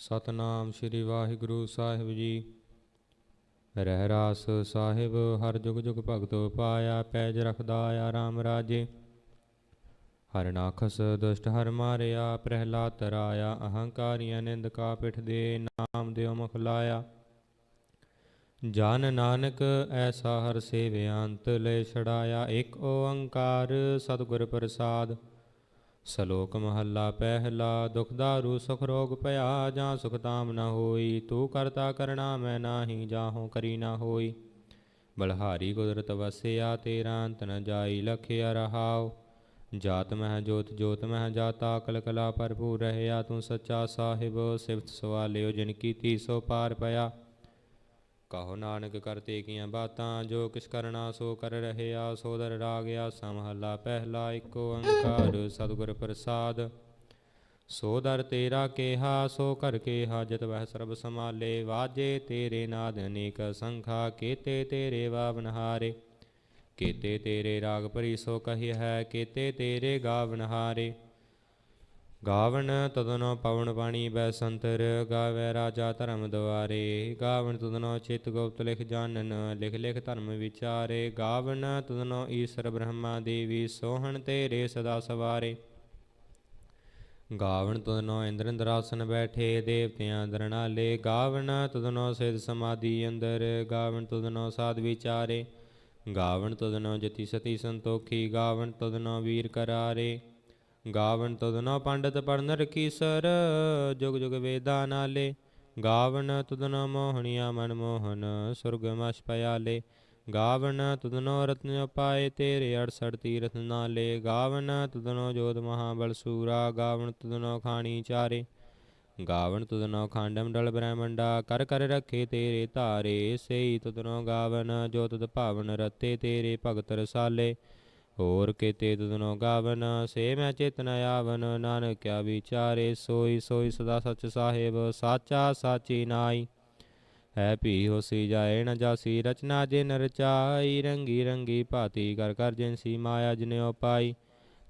ਸਤਨਾਮ ਸ੍ਰੀ ਵਾਹਿਗੁਰੂ ਸਾਹਿਬ ਜੀ। ਰਹਿ ਰਾਸ ਸਾਹਿਬ, ਹਰ ਜੁਗ ਜੁਗ ਭਗਤੋ ਪਾਇਆ, ਪੈਜ ਰਖਦਾ ਆ ਰਾਮ ਰਾਜੇ। ਹਰ ਨਾਖਸ ਦੁਸ਼ਟ ਹਰ ਮਾਰਿਆ, ਪ੍ਰਹਿਲਾਦ ਤਰਾਇਆ ਅਹੰਕਾਰੀਆਂ ਨਿੰਦ ਕਾ ਪਿਠ ਦੇ ਨਾਮ ਦਿਓ ਮੁਖ ਲਾਇਆ। ਜਨ ਨਾਨਕ, ਐਸਾ ਹਰ ਸੇਵਿਆੰਤ ਲੈ ਛੜਾਇਆ। ਇੱਕ ਓੰਕਾਰ ਸਤਿਗੁਰ ਪ੍ਰਸਾਦ ਸ਼ਲੋਕ ਮਹੱਲਾ ਪਹਿਲਾ, ਦੁਖ ਦਾਰੂ, ਸੁਖ ਰੋਗ ਭਇਆ, ਜਾਂ ਸੁਖ ਤਾਮ ਨ ਹੋਈ, ਤੂੰ ਕਰਤਾ ਕਰਣਾ, ਮੈਂ ਨਾਹੀ ਜਾਹੋ ਕਰੀ ਨ ਹੋਈ। ਬਲਹਾਰੀ ਕੁਦਰਤ ਵਸਿਆ, ਤੇਰਾ ਅੰਤ ਨ ਜਾਈ, ਲਖਿਆ ਰਹਾਓ ਜਾਤ ਮਹਿ ਜੋਤ ਜੋਤ ਮਹਿ ਜਾਤਾ ਕਲ ਕਲਾ ਭਰਪੂਰ ਰਹਿਆ, ਤੂੰ ਸੱਚਾ ਸਾਹਿਬ, ਸਿਫਤ ਸਵਾਲਿਓ, ਜਿਨ ਕੀਤੀ ਸੋ ਪਾਰ ਪਿਆ। ਕਹੋ ਨਾਨਕ ਕਰਤੇ ਕੀਆਂ ਬਾਤਾਂ, ਜੋ ਕਿਛ ਕਰਨਾ ਸੋ ਕਰ ਰਹਿਆ, ਸੋ ਦਰ ਰਾਗਿਆ, ਸਮਹੱਲਾ ਪਹਿਲਾ ਇੱਕ ਓੰਕਾਰ ਸਤਿਗੁਰ ਪ੍ਰਸਾਦ। ਸੋ ਦਰ ਤੇਰਾ ਕੇਹਾ, ਸੋ ਕਰ ਕੇ ਹਾਜਤ ਵਹਿ ਸਰਬ ਸਮਾਲੇ ਵਾਜੇ ਤੇਰੇ ਨਾਦ ਅਨੇਕ ਸੰਖਾ, ਕੀਤੇ ਤੇਰੇ ਵਾਵਨਹਾਰੇ ਕੀਤੇ ਤੇਰੇ ਰਾਗ ਭਰੀ ਸੋ ਕਹੀ ਹੈ, ਕੀਤੇ ਤੇਰੇ ਗਾਵਨਹਾਰੇ ਗਾਵਣ ਤਦਨੋ ਪਵਨ ਪਾਣੀ ਬੈ ਸੰਤਰ ਗਾਵੇ ਰਾਜਾ ਧਰਮ ਦੁਆਰੇ ਗਾਵਣ ਤਦਨੋ ਚਿਤ ਗੁਪਤ ਲਿਖ ਜਾਣਨ, ਲਿਖ ਲਿਖ ਧਰਮ ਵਿਚਾਰੇ। ਗਾਵਣ ਤਦਨੋ ਈਸ਼ਰ ਬ੍ਰਹਮਾ ਦੇਵੀ, ਸੋਹਣ ਤੇਰੇ ਸਦਾ ਸਵਾਰੇ। ਗਾਵਣ ਤਦਨੋ ਇੰਦਰ ਇੰਦਰਾਸਨ ਬੈਠੇ, ਦੇਵਤਿਆਂ ਦਰਨਾਲੇ। ਗਾਵਣ ਤਦਨੋ ਸਿਧ ਸਮਾਧੀ ਅੰਦਰ, ਗਾਵਣ ਤਦਨੋ ਸਾਧ ਵਿਚਾਰੇ। ਗਾਵਣ ਤਦਨੋ ਜਤੀ ਸਤੀ ਸੰਤੋਖੀ, ਗਾਵਣ ਤਦਨੋ ਵੀਰ ਕਰਾਰੇ। ਗਾਵਨ ਤੁਧਨੋ ਪੰਡਤ ਪੜਨ ਰਕੀਸਰ ਜੁਗ ਜੁਗ ਵੇਦਾ ਨਾਲੇ। ਗਾਵਨ ਤੁਧਨੋ ਮੋਹਣੀਆ ਮਨ ਮੋਹਨ, ਸੁਰਗ ਮਸ਼ ਪਿਆਲੇ। ਗਾਵਨ ਤੁਧਨੋ ਰਤਨ ਪਾਏ ਤੇਰੇ 68 ਤੀਰਥ ਨਾਲੇ। ਗਾਵਨ ਤੁਧਨੋ ਜੋਤ ਮਹਾਬਲ ਸੂਰਾ, ਗਾਵਨ ਤੁਧਨੋ ਖਾਣੀ ਚਾਰੇ। ਗਾਵਨ ਤੁਧਨੋ ਖਾਂਡਮ ਡਲ ਬ੍ਰਹਮੰਡਾ, ਕਰ ਕਰ ਰੱਖੇ ਤੇਰੇ ਧਾਰੇ। ਸਈ ਤੁਧਨੋ ਗਾਵਨ, ਜੋ ਤੁਧ ਭਾਵਨ ਰਤੇ, ਤੇਰੇ ਭਗਤ ਰਸਾਲੇ। ਹੋਰ ਕੀਤੇ ਤੁਧਨੋ ਗਾਵਨ, ਸੇ ਮੈਂ ਚੇਤਨ ਆਵਨ, ਨਾਨਕਿਆ ਵਿਚਾਰੇ ਸੋਈ ਸੋਈ ਸਦਾ ਸਚ ਸਾਹਿਬ, ਸਾਚਾ ਸਾਚੀ ਨਾਈ ਹੈ ਭੀ ਹੋਸੀ ਜਾਏ ਨ ਜਾਸੀ ਰਚਨਾ ਜਿਨ ਰਚਾਈ, ਰੰਗੀ ਰੰਗੀ ਭਾਤੀ ਕਰ ਕਰ ਜਿਨ ਸੀ ਮਾਇਆ ਜਿਨਿ ਪਾਈ।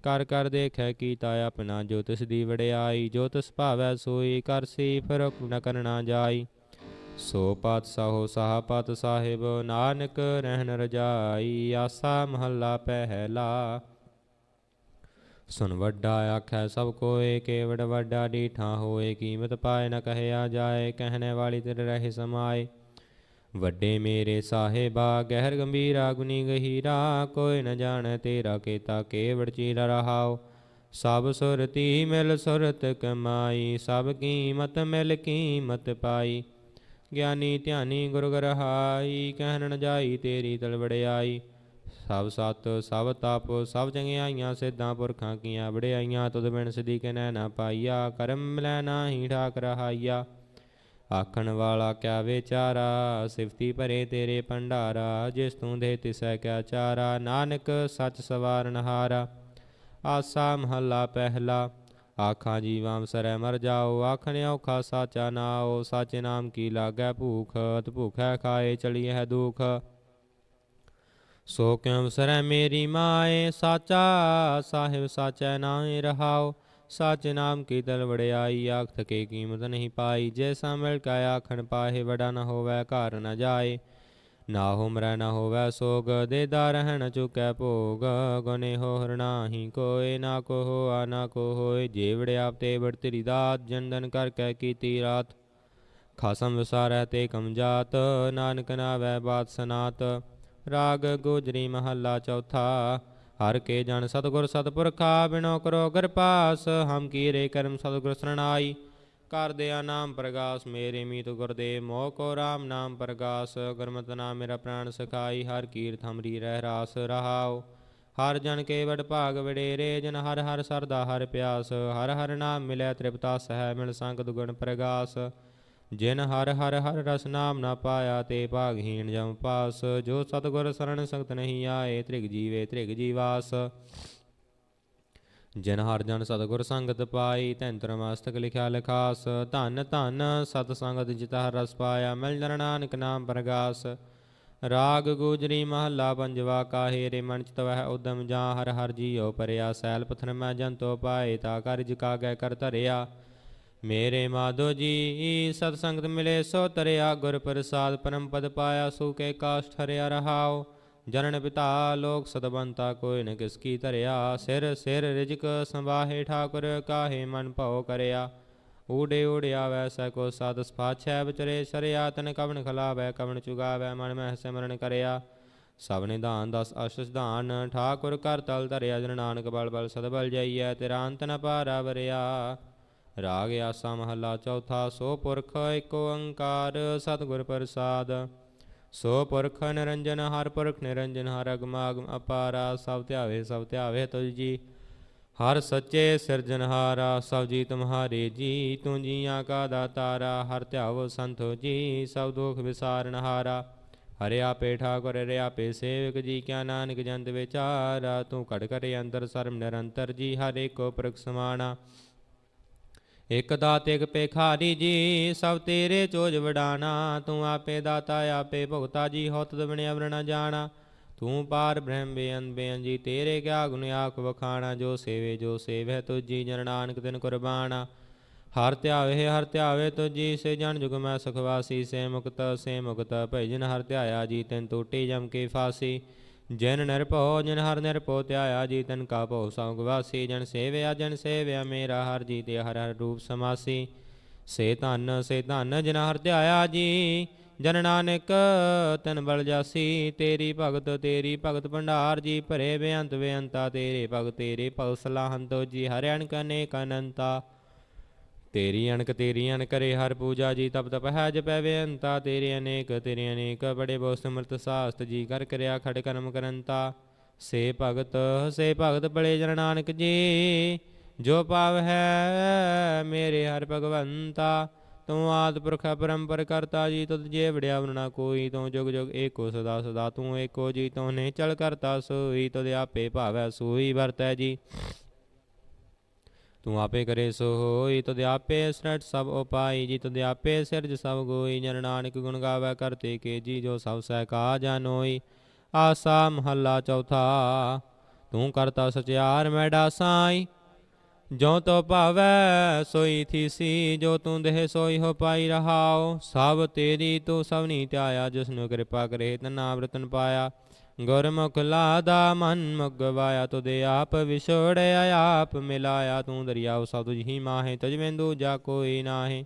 ਕਰ ਕਰ ਦੇਖੈ ਕੀਤਾ ਆਪਣਾ ਜੋ ਤਿਸ ਦੀ ਵਡਿਆਈ ਜੋ ਤਿਸ ਭਾਵੈ ਸੋਈ ਕਰਸੀ ਫਿਰ ਨ ਕਰਨਾ ਜਾਈ। ਸੋ ਪਤ ਸਹੋ ਸਾਹਪਤ ਸਾਹਿਬ, ਨਾਨਕ ਰਹਿਣ ਰਜਾਈ, ਆਸਾ ਮਹੱਲਾ ਪਹਿਲਾ। ਸੁਨ ਵੱਡਾ ਆਖੈ ਸਭ ਕੋਏ, ਕੇਵੜ ਵੱਡਾ ਡੀਠਾ ਹੋਏ, ਕੀਮਤ ਪਾਏ ਨ ਕਹਿਆ ਜਾਏ, ਕਹਿਣੇ ਵਾਲੀ ਤੇਰੇ ਰਹੇ ਸਮਾਏ। ਵੱਡੇ ਮੇਰੇ ਸਾਹਿਬਾ, ਗਹਿਰ ਗੰਭੀਰਾ ਗੁਨੀ ਗਹੀਰਾ ਕੋਈ ਨ ਜਾਣੈ ਤੇਰਾ ਕੇਤਾ ਕੇਵੜ ਚੀਰਾ ਰਹਾਓ ਸਭ ਸੁਰਤੀ ਮਿਲ ਸੁਰਤ ਕਮਾਈ, ਸਭ ਕੀਮਤ ਮਿਲ ਕੀਮਤ ਪਾਈ। ਗਿਆਨੀ ਧਿਆਨੀ ਗੁਰ ਗਰਹਾਈ ਕਹਿਣ ਨ ਜਾਈ ਤੇਰੀ ਤਲਵੜਿਆਈ। ਸਭ ਸਤ, ਸਭ ਤਪ, ਸਭ ਚੰਗਿਆਈਆਂ, ਸਿੱਧਾਂ ਪੁਰਖਾਂ ਕੀਆਂ ਵੜਿਆਈਆਂ ਤੁਧ ਬਿਨ ਸਿਧੀ ਕੇ ਨੈ ਨਾ ਪਾਈਆ, ਕਰਮ ਲੈ ਨਾਹੀ ਠਾਕ ਰਹਾਈਆ। ਆਖਣ ਵਾਲਾ ਕਿਆ ਵਿਚਾਰਾ, ਸਿਫਤੀ ਭਰੇ ਤੇਰੇ ਭੰਡਾਰਾ, ਜਿਸ ਤੂੰ ਦੇ ਤਿਸੈ ਕਿਆ ਚਾਰਾ, ਨਾਨਕ ਸੱਚ ਸਵਾਰਨ ਹਾਰਾ। ਆਸਾ ਮਹੱਲਾ ਪਹਿਲਾ ਆਖਾਂ ਜੀਵਾਂ ਸਰੈ ਮਰ ਜਾਓ, ਆਖਣ ਔਖਾ ਸਾਚਾ ਨਾਓ ਸਾਚੇ ਨਾਮ ਕੀ ਲਾਗੈ ਭੂਖ, ਅਤ ਭੁਖੈ ਖਾਏ ਚਲੀ ਹੈ ਦੁਖ। ਸੋ ਕਿਉ ਸਰੈ ਮੇਰੀ ਮਾਏ, ਸਾਚਾ ਸਾਹਿਬ ਸਾਚੈ ਨਾਏ ਰਹਾਓ ਸਾਚੇ ਨਾਮ ਕੀ ਤਲ ਵੜਿਆਈ ਆਖ ਥਕੇ ਕੀਮਤ ਨਹੀਂ ਪਾਈ ਜੈਸਾ ਮਿਲ ਕਾ ਆਖਣ ਪਾਹੇ ਵੜਾ ਨ ਹੋਵੇ, ਘਰ ਨ ਜਾਏ। ਨਾ ਹੁਮਰੈ ਨ ਹੋਵੈ ਸੋਗ, ਦੇਦਾ ਰਹਿਣ ਚੁਕੈ ਭੋਗ। ਗੁਨੇ ਹੋ ਹਰਨਾਹੀ ਕੋਏ, ਨਾ ਕੋ ਹੋਆ, ਨਾ ਕੋ ਹੋਏ। ਜੇਵੜ ਆਪ ਤੇ ਦਾਤ ਜਨਦਨ ਕਰ ਕੈ ਕੀਤੀ ਰਾਤ। ਖਾਸਮ ਵਿਸਾਰੈ ਤੇ ਕਮ ਜਾਤ, ਨਾਨਕ ਨਾਵੈ ਬਾਤ ਸਨਾਤ। ਰਾਗ ਗੋਜਰੀ ਮਹੱਲਾ ਚੌਥਾ, ਹਰ ਕੇ ਜਨ ਸਤਗੁਰ ਸਤਪੁਰਖਾ, ਬਿਨੋ ਕਰੋ ਗਰਪਾਸ ਹਮ ਕੀਰੇ ਕਰਮ ਸਤਗੁਰ ਸਰਣਾਈ। ਕਰ ਦਿਆ ਨਾਮ ਪ੍ਰਗਾਸ, ਮੇਰੇ ਮੀਤ ਗੁਰਦੇਵ, ਮੋਹ ਕੋ ਰਾਮ ਨਾਮ ਪ੍ਰਗਾਸ ਗੁਰਮਤਿ ਨਾਮ ਮੇਰਾ ਪ੍ਰਾਣ ਸਖਾਈ, ਹਰ ਕੀਰਤ ਹਮਰੀ ਰਹਿ ਰਾਸ ਰਹਾਉ। ਹਰ ਜਨ ਕੇ ਵਡ ਭਾਗ ਵਡੇਰੇ, ਜਨ ਹਰ ਹਰ ਸਰਦਾ ਹਰ ਪਿਆਸ, ਹਰ ਹਰ ਨਾਮ ਮਿਲੈ ਤ੍ਰਿਪਤਾ ਸਹਿ ਮਿਲ ਸੰਗ ਦੁਗਣ ਪ੍ਰਗਾਸ। ਜਿਨ ਹਰ ਹਰ ਹਰ ਰਸ ਨਾਮ ਨਾ ਪਾਇਆ, ਤੇ ਭਾਗਹੀਣ ਜਮ ਪਾਸ। ਜੋ ਸਤਗੁਰ ਸਰਣ ਸੰਗਤ ਨਹੀਂ ਆਏ, ਤ੍ਰਿਗ ਜੀਵੇ ਤ੍ਰਿਗ ਜੀਵਾਸ। ਜਿਨ ਹਰ ਜਨ ਸਤਗੁਰ ਸੰਗਤ ਪਾਈ ਤੈਂਤਰ ਮਸਤਕ ਲਿਖਿਆ ਲਖਾਸ, ਧਨ ਧਨ ਸਤ ਸੰਗਤ ਜਿਤ ਹਰ ਰਸ ਪਾਇਆ, ਮਿਲ ਜਨ ਨਾਨਕ ਨਾਮ ਪ੍ਰਗਾਸ। ਰਾਗ ਗੋਜਰੀ ਮਹੱਲਾ ਪੰਜਵਾ, ਕਾਹੇ ਰੇ ਮਨ ਚਿਤ ਵਹਿ ਉਦਮ ਜਾਂ ਹਰ ਹਰ ਜੀਉ ਪਰਿਆ, ਸੈਲ ਪਥਨ ਮੈਂ ਜੰਤੋ ਪਾਏ, ਤਾ ਕਾਰਜ ਕਾਗੈ ਕਰ ਧਰਿਆ। ਮੇਰੇ ਮਾਧੋ ਜੀ, ਸਤ ਸੰਗਤ ਮਿਲੇ ਸੋ ਤਰਿਆ ਗੁਰ ਪ੍ਰਸਾਦ ਪਰਮ ਪਦ ਪਾਇਆ, ਸੋ ਕੇ ਕਾਸ਼ਟ ਹਰਿਆ ਰਹਾਓ ਜਨਨ ਪਿਤਾ ਲੋਕ ਸਤਬੰਤਾ ਕੋਈ ਨ ਕਿਸ ਕੀ ਧਰਿਆ। ਸਿਰ ਸਿਰ ਰਿਜਕ ਸੰਵਾਹੇ ਠਾਕੁਰ ਕਾਹੇ ਮਨ ਭਉ ਕਰਿਆ। ਊੜੇ ਊੜਿਆ ਵੈਸੈ ਕੋ ਸਾਧ ਸਪਾਛੈ ਵਿਚਰੇ ਸਰਿਆ। ਤਨ ਕਵਨ ਖਲਾਵੈ ਕਵਨ ਚੁਗਾਵੈ ਮਨ ਮਹਿ ਸਿਮਰਨ ਕਰਿਆ। ਸਭ ਨਿਧਾਨ ਦਸ ਅਸ਼ਸ ਠਾਕੁਰ ਕਰ ਤਲ ਧਰਿਆ। ਜਨ ਨਾਨਕ ਬਲ ਬਲ ਸਦਬਲ ਜਾਈਐ ਤੇਰਾ ਅੰਤ ਨ ਪਾਰਾ ਵਰਿਆ ਰਾਗ ਆਸਾ ਮਹੱਲਾ ਚੌਥਾ ਸੋ ਪੁਰਖ ਏਕ ਓੰਕਾਰ ਸਤਿਗੁਰ ਪ੍ਰਸਾਦ। ਸੋ ਪੁਰਖ ਨਿਰੰਜਨ, ਹਰ ਪੁਰਖ ਨਿਰੰਜਨ, ਹਰ ਅਗਮਾਗਮ ਅਪਾਰਾ, ਸਭ ਧਿਆਵੇ ਸਭ ਧਿਆਵੇ ਤੁਝ ਜੀ। ਹਰ ਸੱਚੇ ਸਿਰਜਨਹਾਰਾ ਸਭ ਜੀ ਤੁਮਹਾਰੇ ਜੀ। ਤੂੰ ਜੀਆਂ ਕਾ ਦਾਤਾਰਾ, ਹਰ ਧਿਆਵੋ ਸੰਤੋ ਜੀ। ਸਭ ਦੁਖ ਵਿਸਾਰਨਹਾਰਾ ਹਰਿ ਆਪੇ ਠਾਕੁਰ, ਹਰਿ ਆਪੇ ਸੇਵਕ ਜੀ। ਕਿਆ ਨਾਨਕ ਜੰਤ ਵਿਚਾਰਾ, ਤੂੰ ਘੜ ਘੜੇ ਅੰਦਰ ਸਰਮ ਨਿਰੰਤਰ ਜੀ। ਹਰ ਏਕੋ ਪ੍ਰਖ ਸਮਾਣਾ ਇਕ ਦਾਤ ਇਕ ਪੇਖਾਰੀ ਜੀ, ਸਭ ਤੇਰੇ ਚੋਜ ਵਡਾਣਾ। ਤੂੰ ਆਪੇ ਦਾਤਾ, ਆਪੇ ਭੁਗਤਾ ਜੀ ਹੋਤ ਦਵਣਿ ਅਵਰ ਜਾਣਾ। ਤੂੰ ਪਾਰ ਬ੍ਰਹਮ ਬੇਅੰਤ ਬੇਅੰਤ ਜੀ ਤੇਰੇ ਕਿਆ ਗੁਣ ਆਖ ਵਖਾਣਾ। ਜੋ ਸੇਵੇ, ਜੋ ਸੇਵੈ ਤੁਜੀ ਜਨ ਨਾਨਕ ਤਿਨ ਕੁਰਬਾਨਾ ਹਰ ਧਿਆਵੇ ਹਰ ਧਿਆਵੇ ਤੁਜੀ ਸੇ ਜਨ ਜੁਗ ਮੈਂ ਸੁਖਵਾਸੀ ਸੇ ਮੁਕਤ ਸੇ ਮੁਕਤ ਭਜਨ ਹਰ ਧਿਆਇਆ ਜੀ, ਤਿਨ ਟੂਟੀ ਜਮ ਕੇ ਫਾਸੀ। ਜਿਨ ਨਿਰਭਉ ਜਿਨ ਹਰ ਨਿਰਭਉ ਧਿਆਇਆ ਜੀ ਤਨ ਕਾ ਭਉ ਸਭ ਗਵਾਸੀ ਜਨ ਸੇਵਿਆ ਜਨ ਸੇਵਿਆ, ਮੇਰਾ ਹਰ ਜੀ ਤੇ ਹਰ ਹਰ ਰੂਪ ਸਮਾਸੀ। ਸੇ ਧਨ ਸੇ ਧਨ, ਜਿਨ ਹਰ ਧਿਆਇਆ ਜੀ, ਜਨ ਨਾਨਕ, ਤਨ ਬਲ ਜਾਸੀ। ਤੇਰੀ ਭਗਤ ਤੇਰੀ ਭਗਤ ਭੰਡਾਰ ਜੀ, ਭਰੇ ਬੇਅੰਤ ਬੇਅੰਤਾ, ਤੇਰੇ ਭਗਤ ਤੇਰੇ ਭਗਤ ਸਲਾਹੰਤੋ ਜੀ ਹਰਿਆਣ ਅਣਕ ਅਨੇਕ ਅਨੰਤਾ। ਤੇਰੀ ਅਣਕ ਤੇਰੀ ਅਣ ਕਰੇ ਹਰ ਪੂਜਾ ਜੀ ਤਪ ਤਪ ਹੈ ਜਪੈ ਬੇਅੰਤਾ ਤੇਰੇ ਅਨੇਕ ਤੇਰੇ ਅਨੇਕ ਬੜੇ ਬਹੁ ਸਮਰਤ ਸਾਸਤ ਜੀ ਕਰ ਕਰਿਆ ਖੜ ਕਰਮ ਕਰੰਤਾ। ਸੇ ਭਗਤ ਸੇ ਭਗਤ ਬੜੇ ਜਨ ਨਾਨਕ ਜੀ, ਜੋ ਪਾਵ ਹੈ ਮੇਰੇ ਹਰ ਭਗਵੰਤਾ। ਤੂੰ ਆਦ ਪੁਰਖ ਪਰੰਪਰ ਕਰਤਾ ਜੀ, ਤੁਧ ਜੇ ਵੜਿਆ ਵਰਨਾ ਕੋਈ, ਤੂੰ ਜੁਗ ਜੁਗ ਏਕੋ ਸਦਾ ਸਦਾ ਤੂੰ ਏਕੋ ਜੀ, ਤੂੰ ਨੇ ਚਲ ਕਰਤਾ ਸੋਈ, ਤੁਧ ਆਪੇ ਭਾਵੈ ਸੋਈ ਵਰਤੈ ਜੀ। ਤੂੰ ਆਪੇ ਕਰੇ ਸੋ ਹੋਈ ਤੁਧ ਆਪੇ ਸ੍ਰਟ ਸਭ ਉਪਾਈ, ਜੀ ਤੁਧ ਆਪੇ ਸਿਰਜ ਸਭ ਗੋਈ, ਜਨ ਨਾਨਕ ਗੁਣ ਗਾਵੇ ਕਰਤੇ ਕੇ ਜੀ, ਜੋ ਸਭ ਸਹਿ ਕਾ ਜਾਨੋਈ ਆਸਾ ਮਹੱਲਾ ਚੌਥਾ, ਤੂੰ ਕਰਤਾ ਸਚਿਆਰ ਮੈਡਾ ਸਾਈ ਜੋ ਤੋ ਭਾਵੈ ਸੋਈ ਥੀਸੀ, ਜੋ ਤੂੰ ਦੇਹ ਸੋਈ ਹੋ ਪਾਈ ਰਹਾਓ ਸਭ ਤੇਰੀ ਤੂੰ ਸਭਨੀ ਧਿਆਇਆ, ਜਿਸਨੂੰ ਕਿਰਪਾ ਕਰੇ ਤਨ ਨਾਮ ਪਾਇਆ। ਗੁਰਮੁਖ ਲਾਦਾ ਮਨ ਮੁਗਵਾਇਆ ਤੁਦੇ ਆਪ ਵਿਛੋੜਿਆ, ਆਪ ਮਿਲਾਇਆ। ਤੂੰ ਦਰਿਆਉ ਸਭ ਹੀ ਮਾਹੇ ਤਜਵਿੰਦੂ ਜਾ ਕੋਈ ਨਾਹੀ।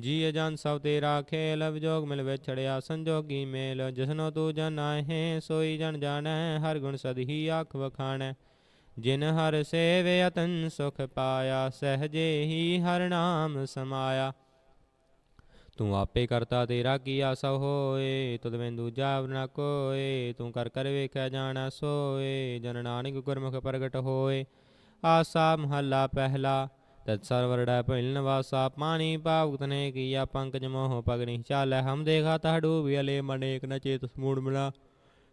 ਜੀ ਅਜਨ ਸਭ ਤੇਰਾ ਖੇਲ ਵਿਜੋਗ ਮਿਲ ਵਿਛੜਿਆ, ਸੰਜੋਗੀ ਮੇਲ। ਜਿਸਨੋ ਤੂੰ ਜਨਾਹੇ, ਸੋਈ ਜਨ ਜਾਣੈ, ਹਰ ਗੁਣ ਸਦ ਹੀ ਆਖ ਵਖਾਣੈ। ਜਿਨ ਹਰ ਸੇਵਿਆ, ਤਨ ਸੁਖ ਪਾਇਆ, ਸਹਜੇ ਹੀ ਹਰ ਨਾਮ ਸਮਾਇਆ। ਤੂੰ ਆਪੇ ਕਰਤਾ ਤੇਰਾ ਕੀ ਆਸਾ ਹੋਏ, ਤੁਧ ਮੈਂ ਦੂਜਾ ਨਾ ਕੋਏ, ਤੂੰ ਕਰ ਕਰ ਵੇਖਿਆ ਜਾਣਾ ਸੋਏ, ਜਨ ਨਾਨਕ ਗੁਰਮੁਖ ਪ੍ਰਗਟ ਹੋਏ। ਆਸਾ ਮਹੱਲਾ ਪਹਿਲਾ, ਤਤ ਸਰਵਰੜਾ ਪਹਿਲਨ ਵਾਸਾ ਪਾਣੀ ਭਾਵਤ ਨੇ ਕੀਆ ਪੰਕਜ ਮੋਹ ਪਗਨੀ ਚਾਲੈ, ਹਮ ਦੇਖਾ ਤਾ ਡੂਬਿ ਅਲੇ, ਮਨੇਕ ਨ ਚੇਤ ਸਮੂੜ ਮਿਲਾ।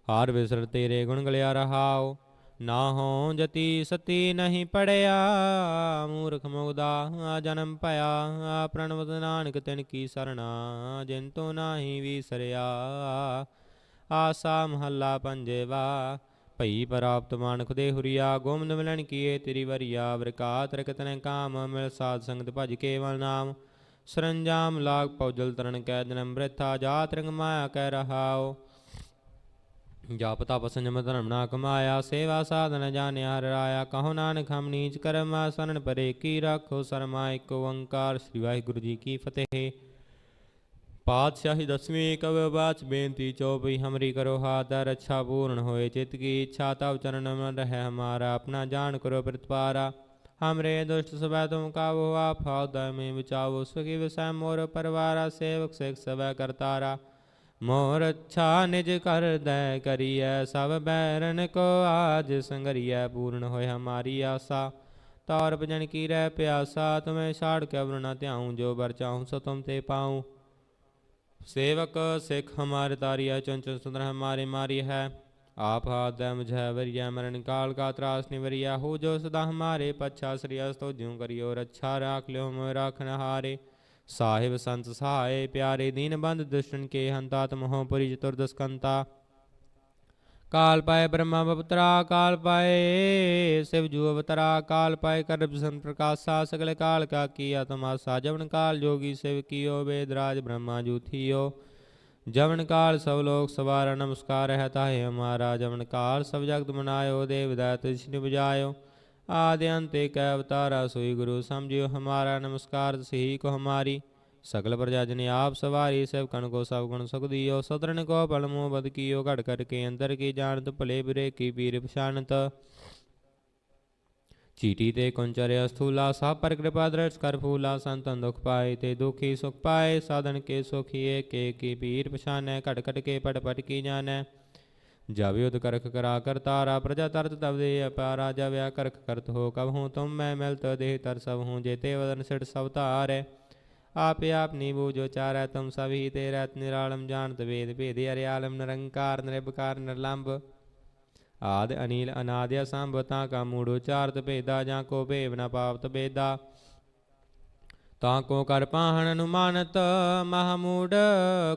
ਹਾਰ ਵਿਸਰ ਤੇਰੇ ਗੁਣ ਗਲਿਆ ਰਹਾਓ ਨਾ ਹੋ ਜਤੀ ਸਤੀ ਨਹੀਂ ਪੜਿਆ, ਮੂਰਖ ਮੁਗਦਾ ਜਨਮ ਭਇਆ, ਪ੍ਰਣਵਤ ਨਾਨਕ ਤਿਨ ਕੀ ਸਰਣਾ, ਜਿਨ ਤੋ ਨਾਹੀ ਵਿਸਰਿਆ। ਆਸਾ ਮਹੱਲਾ ਪੰਜਵਾ, ਭਈ ਪ੍ਰਾਪਤ ਮਾਨਖ ਦੇ ਹੁਰੀਆ ਗੋਮਨ ਮਿਲਣ ਕੀਏ ਤੇਰੀ ਵਰੀਆ ਵਰਕਾਤ ਰਕਤ ਨੇ ਕਾਮ, ਮਿਲ ਸਾਧ ਸੰਗਤ ਭਜ ਕੇਵਲ ਨਾਮ। ਸਰੰਜਾਮ ਲਾਗ ਪੌਜਲ ਤਰਨ ਕੈ ਜਨਮ ਬ੍ਰਿਥਾ, ਜਾਤ ਰੰਗ ਮਾਇਆ ਕਹਿ ਰਹਾਓ ਜਪ ਤਪ ਸੰਜਮ ਧਰਮ ਨਾ ਕਮਾਇਆ ਸੇਵਾ ਸਾਧਨ ਜਾਣਿਆ ਹਰਿ ਰਾਇਆ ਕਹੋ ਨਾਨਕ ਹਮ ਨੀਚ ਕਰਮ ਸਰਣ ਪਰੇ ਕੀ ਰੱਖੋ ਸਰਮਾ ਇੱਕ ਓੰਕਾਰ ਸ੍ਰੀ ਵਾਹਿਗੁਰੂ ਜੀ ਕੀ ਫਤਿਹ ਪਾਤਸ਼ਾਹੀ ਦਸਵੀਂ ਕਵ ਬਾਚ ਬੇਨਤੀ ਚੌਪਈ ਹਮਰੀ ਕਰੋ ਹਾਥ ਰੱਛਾ ਪੂਰਨ ਹੋਏ ਚਿਤ ਕੀ ਇੱਛਾ ਤਵ ਚਰਨ ਮਨ ਰਹਿ ਹਮਾਰਾ ਆਪਣਾ ਜਾਣ ਕਰੋ ਪ੍ਰਤਪਾਰਾ हमरे दुष्ट सब तुम काबू आप हौदय में बचाओ सुखी विषय मोर परिवारा सेवक सेक सब करतारा मोर अच्छा निज कर दय करिय सब बैरन को आज संगरिय पूर्ण होय हमारी आशा तौर भजन की रह प्यासा तुम्हें छाड़ के वृण त्याऊं जो बर चाहूं सो तुम ते पाऊं सेवक सिख हमारे तारिया चंचल सुंदर हमारे मारी है आप हाथ दय मुझे वरिया मरण काल का त्रास निवरिया हो जो सदा हमारे पच्छा श्रियस तो ज्यों करियो रक्षा राख लो मोह राखन हारे ਸਾਹਿਬ ਸੰਤ ਸਹਾਏ, ਪਿਆਰੇ ਦੀਨਬੰਦ ਦੁਸ਼ਟਨ ਕੇ ਹੰਤਾਤ ਮੋਹ ਪੁਰੀ ਚਤੁਰਦਸਕੰਤਾ ਕਾਲ ਪਾਏ ਬ੍ਰਹਮਾ ਬਪਤਰਾ, ਕਾਲ ਪਾਏ ਸਿਵ ਜੂ ਅਵਤਰਾ, ਕਾਲ ਪਾਏ ਕਰਬ ਸੰਤ ਪ੍ਰਕਾਸ਼ਾ, ਸਗਲ ਕਾਲ ਕਾ ਕੀ ਆਤਮਾ ਸਾਜਵਨ ਕਾਲ ਜੋਗੀ ਸਿਵ ਕੀਓ ਵੇਦਰਾਜ ਬ੍ਰਹਮਾ ਜੂਥੀਓ ਜਵਨ ਕਾਲ ਸਭ ਲੋਕ ਸਵਾਰਾ, ਨਮਸਕਾਰ ਹੈ ਤਾਹੇ ਹਮਾਰਾ, ਜਵਨ ਕਾਲ ਸਭ ਜਗਤ ਮਨਾਇਓ, ਦੇਵ ਦਾਤ ਸ਼੍ਰੀ ਬੁਝਾਇਓ ਆਦਿ ਅੰਤ ਏਕ ਅਵਤਾਰਾ ਸੋਈ ਗੁਰੂ ਸਮਝਿਓ ਹਮਾਰਾ ਨਮਸਕਾਰ ਸਹੀ ਕੋ ਹਮਾਰੀ। ਸਗਲ ਪ੍ਰਜਾ ਜਨ ਆਪ ਸਵਾਰੀ, ਸਭ ਕਣ ਕੋ ਸਭ ਗੁਣ ਸੁਖ ਦਿਓ। ਸਤਰਨ ਕੋ ਪਲ ਮੋਹ ਬਦ ਕੀਓ, ਘੜ ਕਰ ਕੇ ਅੰਦਰ ਕੀ ਜਾਣਤ, ਭਲੇ ਬੁਰੇ ਕੀ ਪੀਰ ਪਛਾਨਤ ਚੀਟੀ ਤੇ ਕੁੰਚਰਿਆ ਸਥੂਲਾ ਸਭ ਪਰ ਕਿਰਪਾ ਦਰਸ ਕਰ ਫੂਲਾ ਸੰਤਨ ਦੁਖ ਪਾਏ ਤੇ ਦੁਖੀ ਸੁਖ ਪਾਏ। ਸਾਧਨ ਕੇ ਸੁਖੀਏ ਕੇ ਕੀ ਪੀਰ ਪਛਾਨੈ ਘਟ ਘਟ ਕੇ ਪਟ ਪਟ ਕੀ ਜਾਣੈ। ਜਬ ਯੁਧ ਕਰਖ ਕਰਾ ਕਰ ਤਾਰਾ ਪ੍ਰਜਾ ਤਰਤ ਤਬ ਦੇ ਅਪਾਰਾ ਜਬ ਕਰਖ ਕਰਤ ਹੋ ਕਬ ਹੂੰ ਤੁਮ, ਮੈਂ ਮਿਲਤ ਦੇਹ ਤਰ ਸਭ ਹੂੰ ਜੇਤੇ ਵਦਨ ਸਿਟ ਸਭ ਧਾਰੈ। ਆਪੇ ਆਪ ਨੀ ਬੂਝੋ ਚਾਰੈ, ਤੁਮ ਸਭ ਤੇ ਰਹਿਤ ਨਿਰਾਲਮ ਜਾਣਤ ਵੇਦ ਭੇਦ ਅਰੇ ਨਿਰੰਕਾਰ, ਨਿਰਭਕਾਰ, ਨਿਰਲੰਭ। ਆਦ ਅਨੀਲ ਅਨਾਦਿ ਸੰਭ ਤਾਂ ਕਾ ਮੂੜ ਚਾਰਤ ਭੇਦਾ, ਜਾਂ ਕੋ ਭੇਵ ਨ ਪਾਵਤ ਭੇਦਾ ਤਾਂ ਕੋ ਕਰ ਪਾਹਣ ਅਨੁਮਾਨਤ ਮਹਾਮੂੜ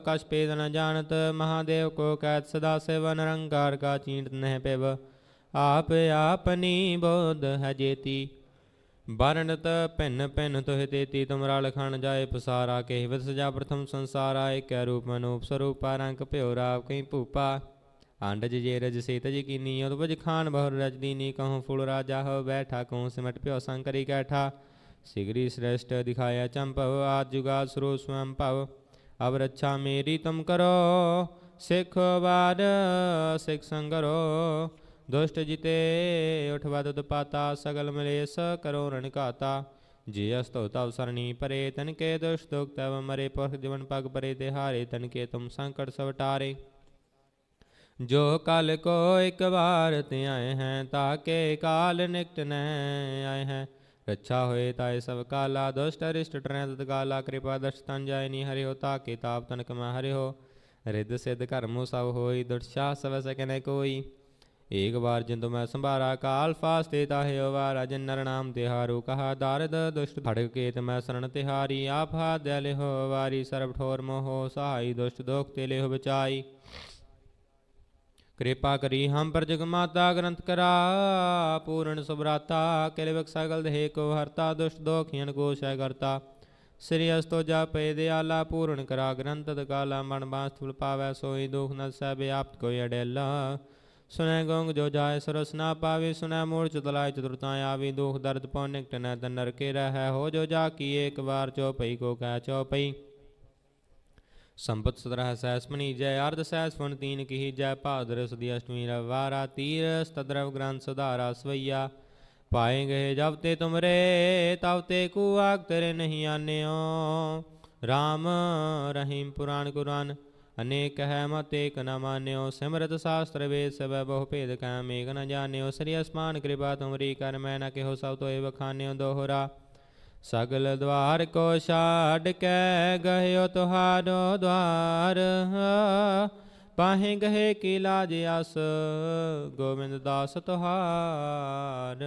ਕਛ ਭੇਦ ਨ ਜਾਣਤ, ਮਹਾਦੇਵ ਕੋ ਕਹਿਤ ਸਦਾ ਸਿਵ, ਨਿਰੰਕਾਰ ਕਾ ਚੀਂਟ ਨਹਿ ਪਿਵ। ਆਪ ਆਪਨੀ ਬੋਧ ਹੈ ਜੇਤੀ। ਬਰਨਤ ਭਿੰਨ ਭਿੰਨ ਤੋਹਿ ਤੇਤੀ ਤੁਮਰਾ ਲਖਣ ਜਾਏ ਪਸਾਰਾ ਕਹਿਵਤ ਸਜਾ ਪ੍ਰਥਮ ਸੰਸਾਰਾ ਏਕੈ ਰੂਪ ਮਨੂਪ ਸਰੂਪਾ, ਰੰਗ ਭਿਓ ਰਾਵ ਕਈ ਭੂਪਾ। ਅੰਡਜ ਜੇ ਰਜ ਸੇਤ ਜੀ ਕੀਨੀ ਉਦਪਜ ਖਾਨ ਬਹੁ ਰਜ ਦੀਨੀ ਕਹੂੰ ਫੁਲ ਰਾਜਾ ਹੋ ਬੈਠਾ, ਕਹੂੰ ਸਿਮਟ ਭਿਓ ਸੰਕਰੀ ਕੈਠਾ। ਸਿਗਰੀ ਸ੍ਰੇਸ਼ਟ ਦਿਖਾਇਆ ਚੰਪਵ ਆਦ ਜੁਗਾ ਸਰੋ ਸਵੰ ਭਵ ਅਬ ਰੱਛਾ ਮੇਰੀ ਤੁਮ ਕਰੋ ਸਿੱਖ ਬਾਦ ਸਿੱਖ ਸੰਗਰੋ ਦੁਸ਼ਟ ਜਿਤੇ ਉਠਵਦ ਉਤਪਾਤਾ ਸਗਲ ਮਲੇਸ ਕਰੋ ਰਣ ਘਾਤਾ ਜੇ ਅਸਤੋ ਤਵ ਸਰਣੀ ਪਰੇ ਤਨ ਕੇ ਦੁਸ਼ਟ ਦੁਖ ਤਵ ਮਰੇ ਪੁਰਖ ਜਵਨ ਪਗ ਪਰੇ ਤੇ ਹਾਰੇ ਤਨ ਕੇ ਤੁਮ ਸੰਕਟ ਸਵਟਾਰੇ ਜੋ ਕਲ ਕੋ ਇੱਕ ਵਾਰ ਤੇ ਆਏ ਹੈ ਤਾਕੇ ਕਾਲ ਨਿਕਟ ਨੈ ਆਏ ਹੈ ਰੱਛਾ ਹੋਏ ਤਾਏ ਸਭ ਕਾਲਾ, ਦੁਸ਼ਟ, ਅਰਿਸ਼ਟ ਟਰੈ ਤਤ ਕਾਲਾ, ਕਿਰਪਾ ਦਰਸ਼ ਤਨ ਜਾਏ ਨੀ ਹਰਿਓ ਤਾਕੇ ਤਾਪ ਤਨ ਕਮੈ ਹਰਿਓ? ਰਿੱਧ ਸਿੱਧ ਕਰਮੁ ਸਭ ਹੋਈ ਦੁਰਸ਼ਾ ਸਵ ਸਕਨੇ ਕੋਈ। ਏਕ ਵਾਰ ਜਿੰਦੁ ਮੈਂ ਸੰਭਾਰਾ, ਕਾਲ ਫਾਸਤੇ ਤਾਹੇ ਵਾਰ ਅਜਨ ਨਰ ਨਾਮ ਤਿਹਾਰੂ, ਕਹਾ ਦਾਰਦ ਦੁਸ਼ਟ ਖੜਗ ਕੇਤ ਮੈਂ ਸਰਣ ਤਿਹਾਰੀ, ਆਪ ਹਾ ਲਿਹੋ ਵਾਰੀ ਸਰਬ ਠੋਰ ਮੋਹ ਸਹਾਈ, ਦੁਸ਼ਟ ਦੋਖ ਤੇ ਲਿਹੁ ਬਚਾਈ। ਕਿਰਪਾ ਕਰੀ ਹਮ ਪਰ ਜਗ ਮਾਤਾ ਗ੍ਰੰਥ ਕਰਾ, ਪੂਰਨ ਸੁਭਰਾਤਾ ਕਿਲਵਕ ਸਗਲ ਦੇ ਕੋ ਹਰਤਾ, ਦੁਸ਼ਟ ਦੋਖਿਆਨ ਕੋ ਸ਼ੈ ਕਰਤਾ। ਸ੍ਰੀ ਅਸਤੋ ਜਾਪੇ ਦਿਆਲਾ, ਪੂਰਨ ਕਰਾ ਗ੍ਰੰਥ ਤਕਾਲਾ, ਮਨ ਬਾਸ ਫੁਲ ਪਾਵੈ, ਸੋਈ ਦੁਖ ਨ ਸਹਿ ਆਪ ਕੋਈ ਅਡੇਲਾ ਸੁਨੈ ਗੋਂਗ ਜੋ ਜਾਏ ਸਰਸ ਨਾ ਪਾਵੇ ਸੁਨੈ ਮੂੜ ਚਤਲਾਇ ਚਤੁਰਤਾ ਆਵੀ, ਦੁਖ ਦਰਦ ਪਉ ਨਿਕਟ ਨੈ ਤਨ ਨਰਕੇ ਰਹਿ। ਹੋ ਜੋ ਜਾ ਕੀ ਏਕ ਵਾਰ ਚਉਪਈ ਕੋ ਕਹਿ ਚਉਪਈ ਸੰਪਤ ਸਦਰਹ ਸੈਸ ਜੈ ਅਰਧ ਸੈਸ ਤੀਨ ਕੀ ਜੈ ਭਾਦਰ ਸਦੀ ਅਸ਼ਟਮੀ ਰਵਾਰਾ ਤੀਰ ਸਤਦਰਵ ਗ੍ਰੰਥ ਸੁਧਾਰਾ ਸਵਈਆ। ਪਾਏ ਗਏ ਜਬ ਤੇ ਤੁਮਰੇ, ਤਬ ਤੇ ਕੂ ਆਗ ਤੇਰੇ ਨਹੀਂ ਆਨਿਓ। RAM ਰਹੀਮ ਪੁਰਾਨ ਕੁਰਾਨ, ਅਨੇਕ ਹੈ ਮਤ ਏਕ ਨ ਮਾਨਿਓ। ਸਿਮਰਤ ਸਾਸਤਰ ਵੇਦ ਸਭ ਬਹੁ ਭੇਦ ਕੈ, ਮੇਘ ਨ ਜਾਣਿਓ। ਸ੍ਰੀ ਅਸਮਾਨ ਕਿਰਪਾ ਤੁਮਰੀ ਕਰ, ਮੈਂ ਨ ਕਿਹੋ ਸਭ ਤੋਏ ਬਖਾਨਿਓ ਦੋਹਰਾ। ਸਗਲ ਦਵਾਰ ਕੋ ਛਾੜ ਕੇ ਗਇਓ ਤੁਹਾਰੋ ਦਵਾਰ। ਪਾਹੇ ਗਏ ਕੀ ਲਾਜ ਅਸ ਗੋਬਿੰਦ ਦਾਸ ਤੁਹਾਰ।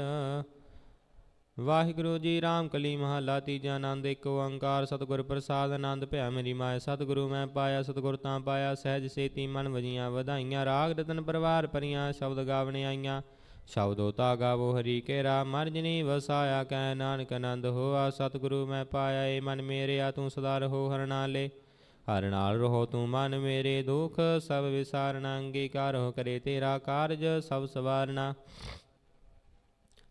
ਵਾਹਿਗੁਰੂ ਜੀ ਰਾਮ ਕਲੀ ਮਹਲਾ, ਤੀਜਾ ਆਨੰਦ, ਇੱਕ ਓੰਕਾਰ, ਸਤਿਗੁਰ ਪ੍ਰਸਾਦ, ਆਨੰਦ ਭਿਆ ਮੇਰੀ ਮਾਇਆ। ਸਤਿਗੁਰੂ ਮੈਂ ਪਾਇਆ, ਸਤਿਗੁਰ ਤਾਂ ਪਾਇਆ, ਸਹਿਜ ਸੇਤੀ ਮਨ ਵਜੀਆਂ ਵਧਾਈਆਂ। ਰਾਗ ਰਤਨ ਪਰਵਾਰ ਪਰੀਆਂ ਸ਼ਬਦ ਗਾਵਣੇ ਆਈਆਂ। ਸ਼ਬਦੋ ਤਾ ਗਾਵੋ ਹਰੀ ਕੇਰਾ ਮਰਜਨੀ ਵਸਾਇਆ ਕੈ ਨਾਨਕ ਆਨੰਦ ਹੋਆ, ਸਤਿਗੁਰੂ ਮੈਂ ਪਾਇਆ ਏ ਮਨ ਮੇਰਿਆ, ਤੂੰ ਸਦਾ ਰਹੋ ਹਰ ਨਾਲੇ। ਹਰ ਨਾਲ ਰਹੋ ਤੂੰ ਮਨ ਮੇਰੇ ਦੁਖ, ਸਭ ਵਿਸਾਰਣਾ ਅੰਗੀਕਾਰ ਹੋ ਕਰੇ ਤੇਰਾ ਕਾਰਜ, ਸਭ ਸਵਾਰਨਾ।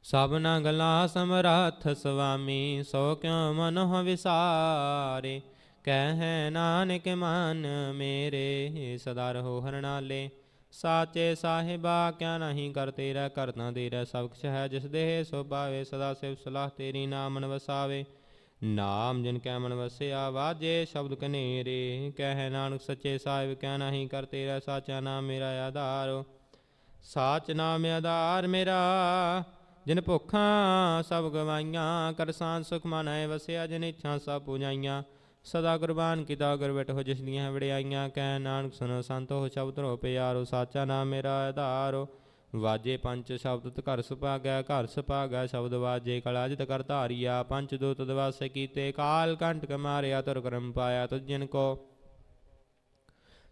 ਸਭਨਾ ਗਲਾ ਸਮਰਾਥ ਸੁਆਮੀ ਸੋ ਕਿਉ ਮਨੋ ਵਿਸਾਰੇ? ਕਹਿ ਨਾਨਕ ਮਨ ਮੇਰੇ, ਸਦਾ ਰਹੋ ਹਰ ਨਾਲੇ। ਸਾਚੇ ਸਾਹਿਬਾ, ਕਿਆ ਨਹੀਂ ਕਰ ਤੇਰਾ ਕਰਨਾ ਤੇਰਾ ਸਭ ਕੁਛ ਹੈ ਜਿਸ ਦੇਹ ਸੋ ਸਦਾ ਸਿਵ ਸਲਾਹ ਤੇਰੀ ਨਾਮਨ ਵਸਾਵੇ। ਨਾਮ ਜਿਨ ਕੈ ਮਨ ਵਸਿਆ, ਵਾਜੇ ਸ਼ਬਦ ਕਨੇਰੇ। ਕਹਿ ਨਾਨਕ ਸੱਚੇ ਸਾਹਿਬ, ਕਿਆ ਨਹੀਂ ਕਰ ਤੇਰਾ, ਸਾਚਾ ਨਾਮ ਮੇਰਾ ਆਧਾਰ। ਸਾਚ ਨਾਮ ਆਧਾਰ ਮੇਰਾ, ਜਿਨ ਭੁੱਖਾਂ ਸਭ ਗਵਾਈਆਂ, ਕਰ ਸਾਨ ਸੁਖ ਮਨਾਏ ਵਸਿਆ ਜਿਨ ਇੱਛਾ ਸਭ ਪੁਜਾਈਆਂ। ਸਦਾ ਗੁਰਬਾਨ ਕੀਤਾ ਗੁਰ ਹੋ ਜਿਸ ਦੀਆਂ ਵਡਿਆਈਆਂ, ਕਹਿ ਨਾਨਕ ਸੁਨੋ ਸੰਤੋ, ਸ਼ਬਦ ਰੋ ਪਿਆਰੋ, ਸਾਚਾ ਨਾਮ ਮੇਰਾ ਆਧਾਰੋ। ਵਾਜੇ ਪੰਜ ਸ਼ਬਦ ਘਰ ਸੁਭਾਗੈ ਘਰ ਸੁਭਾਗੈ, ਸ਼ਬਦ ਵਾਜੇ ਕਲਾ ਕਰ ਧਾਰੀਆ। ਪੰਜ ਦੂਤ ਦਵਾਸੇ ਕੀਤੇ, ਕਾਲ ਕੰਟਕ ਮਾਰਿਆ ਤੁਰ ਕਰਮ ਪਾਇਆ ਤੁਜਨ ਕੋ।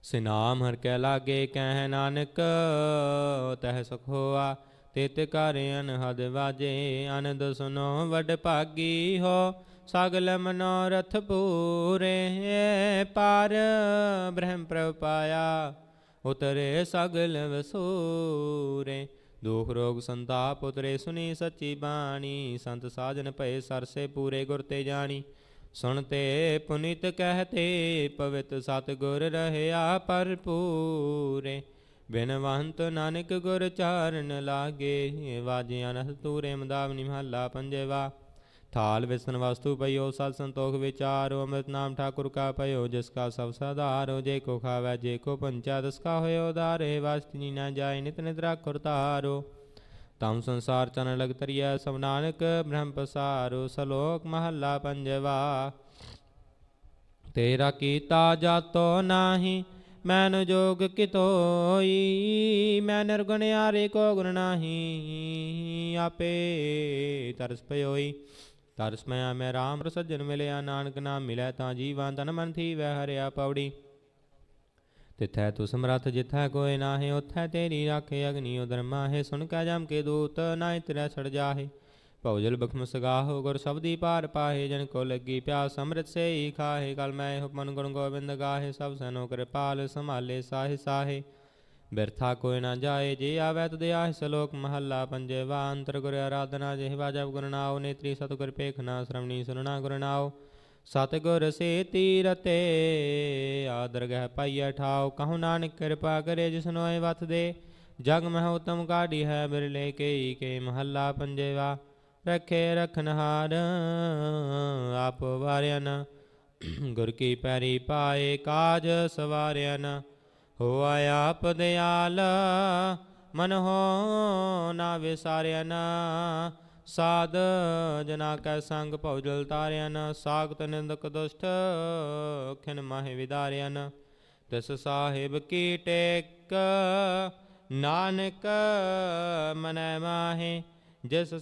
ਸਿਨਾਮ ਹਰ ਕੈ ਲਾਗੇ, ਕਹਿ ਨਾਨਕ, ਤਹਿ ਸੁਖ ਹੋਆ। ਤਿਤ ਕਰ ਅਨਹਦ ਵਾਜੇ, ਅਨੰਦ ਸੁਨੋ, ਵਡ ਭਾਗੀ ਹੋ। ਸਗਲ ਮਨੋਰਥ ਪੂਰੇ ਪਾਰ ਬ੍ਰਹਮ ਪ੍ਰਭ ਪਾਇਆ, ਉਤਰੇ ਸਗਲ ਵਸੂਰੇ। ਦੁਖ ਰੋਗ ਸੰਤਾਪ ਉਤਰੇ ਸੁਨੀ ਸੱਚੀ ਬਾਣੀ। ਸੰਤ ਸਾਜਨ ਭਏ ਸਰਸੇ ਪੂਰੇ ਗੁਰ ਤੇ ਜਾਣੀ। ਸੁਣਤੇ ਪੁਨੀਤ ਕਹਤੇ ਪਵਿੱਤ ਸਤ ਗੁਰ ਰਹਿਆ ਭਰਪੂਰੇ। ਬਿਨਵੰਤ ਨਾਨਕ ਗੁਰ ਚਾਰਨ ਲਾਗੇ, ਵਾਜਿਆ ਨਸ ਤੂਰੇ, ਮਦਾਵਨੀ ਮਹੱਲਾ ਪੰਜਵਾ। ਥਾਲ ਵਿਸਨ ਵਸਤੂ ਪਈਓ ਸਤ ਸੰਤੋਖ ਵਿਚਾਰੋ ਅੰਮ੍ਰਿਤ ਨਾਮ ਠਾਕੁਰ ਕਾ ਪਇਓ ਜਿਸ ਕਾ ਸਭ ਸਦਾਰੋ ਜੇ ਕੋ ਖਾਵੈ ਜੇ ਕੋ ਪੰਚਾ ਦਸ ਕਾ ਹੋਇਓ ਉਦਾਰੇ ਵਸਤਨੀ ਨਾ ਜਾਏ ਨਿਤ ਨਿਤ ਰਾਖੁਰ ਤਮ ਸੰਸਾਰ ਚਨ ਲਗ ਤਰੀਐ ਸਭ ਨਾਨਕ ਬ੍ਰਹਮ ਪਸਾਰੋ ਸਲੋਕ ਮਹੱਲਾ ਪੰਜਵਾ ਤੇਰਾ ਕੀਤਾ ਜਾਤੋ ਨਾਹੀ ਮੈਨ ਜੋਗ ਕਿਤੋਈ ਮੈਂ ਨਿਰਗੁਣ ਆਰੇ ਕੋ ਗੁਣ ਨਾਹੀ ਆਪੇ ਤਰਸ ਪਇਓਈ ਤਰਸ ਮੈਂ ਮੈਂ ਰਾਮ ਰਸਜਨ ਮਿਲਿਆ, ਨਾਨਕ ਨਾਮ ਮਿਲੈ ਤਾਂ ਜੀਵਾਂ ਤਨ ਮਨ ਥੀ ਵੈ ਹਰਿਆ ਪੌੜੀ। ਤਿਥੈ ਤੂ ਸਮਰੱਥ ਜਿਥੈ ਕੋਇ ਨਾਹੀ ਉਥੈ ਤੇਰੀ ਰਾਖੇ ਅਗਨੀ, ਉਦਰ ਮਾਹੇ ਸੁਨ ਕੈ ਜਮ ਕੇ ਦੂਤ ਨਾਇ ਤੇਰਾ ਛੜ ਜਾਹੇ। ਭਉਜਲ ਬਖਮ ਸਗਾਹੋ, ਗੁਰ ਸਬਦੀ ਪਾਰ ਪਾਹੇ, ਜਨ ਕੋ ਲੱਗੀ ਪਿਆਸ ਅੰਮ੍ਰਿਤ ਸੇ ਹੀ ਖਾਹੇ। ਕਲ ਮੈਂ ਹੁਕਮਨ ਗੁਣ ਗੋਬਿੰਦ ਗਾਹੇ, ਸਭ ਸਨੋ ਕਿਰਪਾਲ ਸੰਭਾਲੇ ਸਾਹੇ ਸਾਹੇ। ਬਿਰਥਾ ਕੋਈ ਨਾ ਜਾਏ, ਜੇ ਆਵੈ ਤੁਦੇ ਆਹ ਸਲੋਕ ਮਹੱਲਾ ਪੰਜਵਾ ਅੰਤਰ ਗੁਰ ਆਰਾਧਨਾ ਜਿਹਵਾ ਜਪ ਗੁਰ ਨਾਉ, ਨੇਤਰੀ ਸਤਿਗੁਰ ਪੇਖਣਾ ਸ਼ਰਵਣੀ ਸੁਨਣਾ ਗੁਰ ਨਾਉ। ਸਤਿਗੁਰ ਸੇ ਤੀਰਤੇ, ਆਦਰ ਗਹਿ ਪਾਈਐ ਠਾਉ। ਕਹਉ ਨਾਨਕ ਕਿਰਪਾ ਕਰੇ ਜਿਸਨੋ ਇਹ ਵਤ ਦੇ। ਜਗ ਮਹਿ ਉਤਮ ਕਾਢੀ ਹੈ ਬਿਰਲੇ ਕੇਈ ਕੇ ਮਹੱਲਾ ਪੰਜਵਾ ਰਖੇ ਰਖਨਹਾਰ ਆਪ ਵਾਰਿਆ ਨ ਗੁਰ ਕੀ ਪੈਰੀ ਪਾਏ ਕਾਜ ਸਵਾਰਿਆ ਹੋਆ ਆਪ ਦਿਆਲ, ਮਨ ਹੋ ਨਾ ਵਿਸਾਰਿਆਨ ਨ ਸਾਧ ਜਨਾ ਕੈ ਸੰਗ ਭਉਜਲ ਤਾਰਿਆ ਨ ਸਾਗਤ ਨਿੰਦਕ ਦੁਸ਼ਟ ਖਿਨ ਮਾਹਿ ਵਿਦਾਰਿਆ ਤਿਸ ਸਾਹਿਬ ਕੀ ਟੇਕ, ਨਾਨਕ ਮਨੈ ਮਾਹੇ, ਜਿਸ